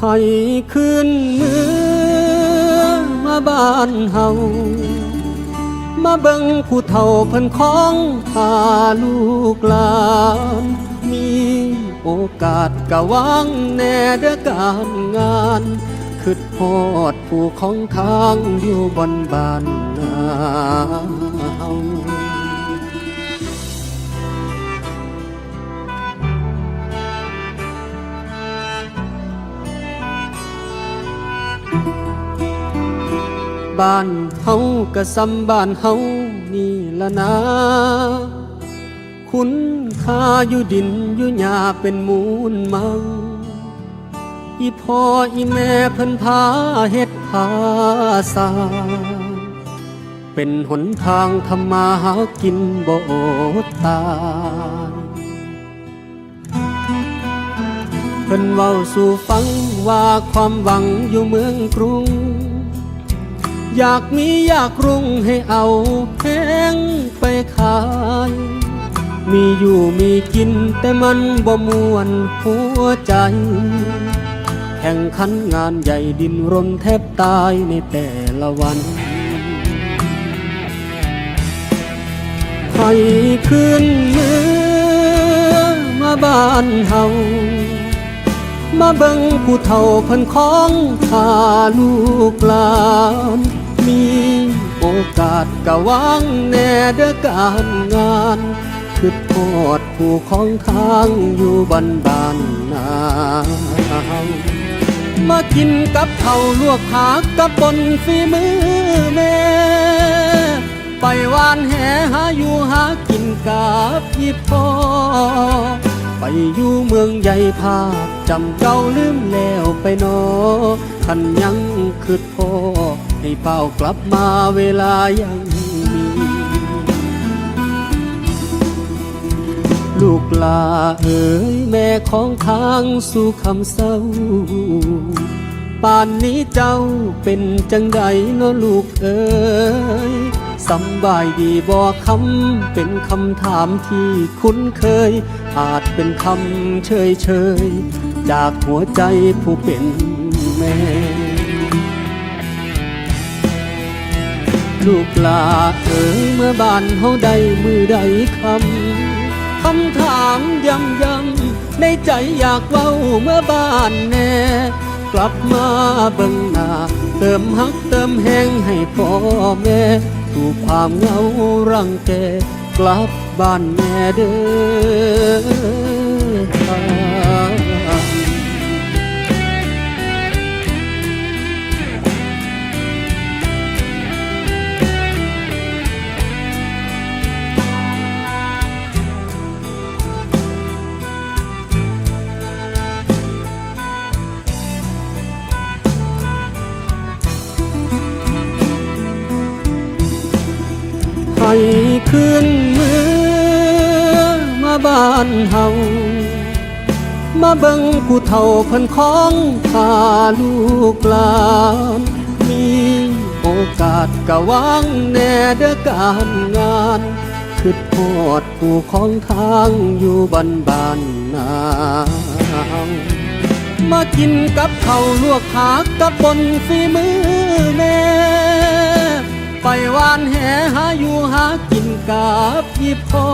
ให้คืนเมือมาบ้านเฮามาเบิ่งผู้เฒ่าเพิ่นของพาลูกหลานมีโอกาสกะวางแน่เด้อการงานคิดฮอดผู้ของทางอยู่บนบ้านนา บ้านเฮาก็ซ้ำบ้านเฮานี่ละนะ คุณค่าอยู่ดินอยู่หญ้าเป็นมูลมังอีพ่ออีแม่เพิ่นพาเฮ็ดพาสาเป็นหนทางทำมาหากินบ่ตายเพิ่นเว้าสู่ฟังว่าความหวังอยู่เมืองกรุง อยากมีอยากรุ่งให้เอาแพงไปขาย มีอยู่มีกินแต่มันบ่มวนหัวใจ แข่งขันงานใหญ่ดินรนแทบตายในแต่ละวันให้คืนเมือมาบ้านเฮามาเบิ่งผู้เฒ่าพิ่นของพาลูกหลาน มีโอกาสกะวางแน่เด้อการงานคือโทษผู้ของทางอยู่บ้านบานนามากินกับเขาลวกผักกับบนฝีมือแม่ไปวานแหหาอยู่หากินกับยี่พ่อไปอยู่เมืองใหญ่ภาพจำเก่าลืมแล้วไปนอขันยังคืดพ่อ ให้เป้ากลับมาเวลายังมี ลูกลาเอ๋ยแม่ของทางสู่คำเศร้า ป่านนี้เจ้าเป็นจังใดเนาะลูกเอ๋ยสำบายดีบ่คำเป็นคำถามที่คุ้นเคย อาจเป็นคำเฉยเฉยจากหัวใจผู้เป็นแม่ ลูกลาเอ๋ยเมื่อบ้านเฮาได้มือใดคำคำถามย้ำย้ำในใจอยากเว้าเมื่อบ้านแน่กลับมาเบิ่งหน้าเติมฮักเติมแห้งให้พ่อแม่ถูกความเหงารังแกกลับบ้านแม่เด้อ ให้คืนเมือมาบ้านเฮามาเบิ่งผู้เฒ่าเพิ่นของพาลูกหลานมีโอกาสกะวางแน่เด้อการงานคือโทษผู้ของทางอยู่บ้านบ้านนาเฮามากินกับเขาลวกผักกับบนฝีมือแม่ ไปหวานแหหาอยู่หากินกับยี่พ่อ